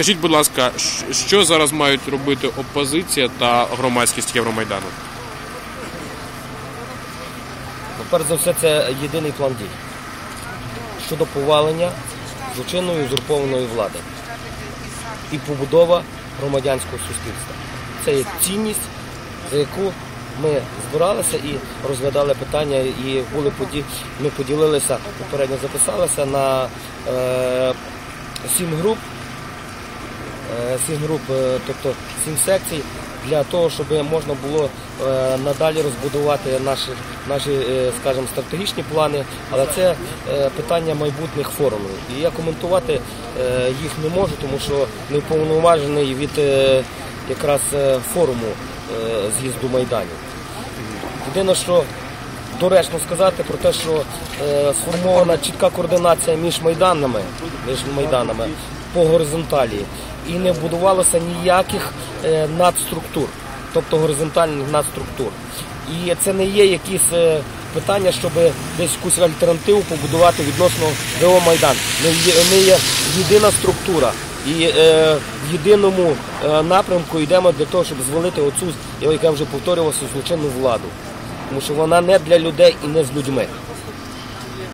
Скажіть, будь ласка, що зараз мають робити опозиція та громадськість Євромайдану? Ну, Перш за все, це єдиний план дій щодо повалення злочинної узурпованої влади і побудова громадянського суспільства. Це є цінність, за яку ми збиралися і розглядали питання, і були поді... ми поділилися, попередньо записалися на е... сім груп, сім груп, е, тобто сім секцій, для того, щоб можна було е, надалі розбудувати наші, наші е, скажімо, стратегічні плани, але це е, питання майбутніх форумів. І я коментувати е, їх не можу, тому що не уповноважений від е, якраз е, форуму е, з'їзду майданів. Єдине, що доречно сказати про те, що е, сформована чітка координація між майданами, між майданами по горизонталі, і не будувалося ніяких е, надструктур, тобто горизонтальних надструктур. І це не є якісь е, питання, щоб десь якусь альтернативу побудувати відносно ВО Майдан. Ми є, єдина структура. І е, в єдиному е, напрямку йдемо для того, щоб звалити оцю, як я вже повторювався, злочинну владу. Тому що вона не для людей і не з людьми.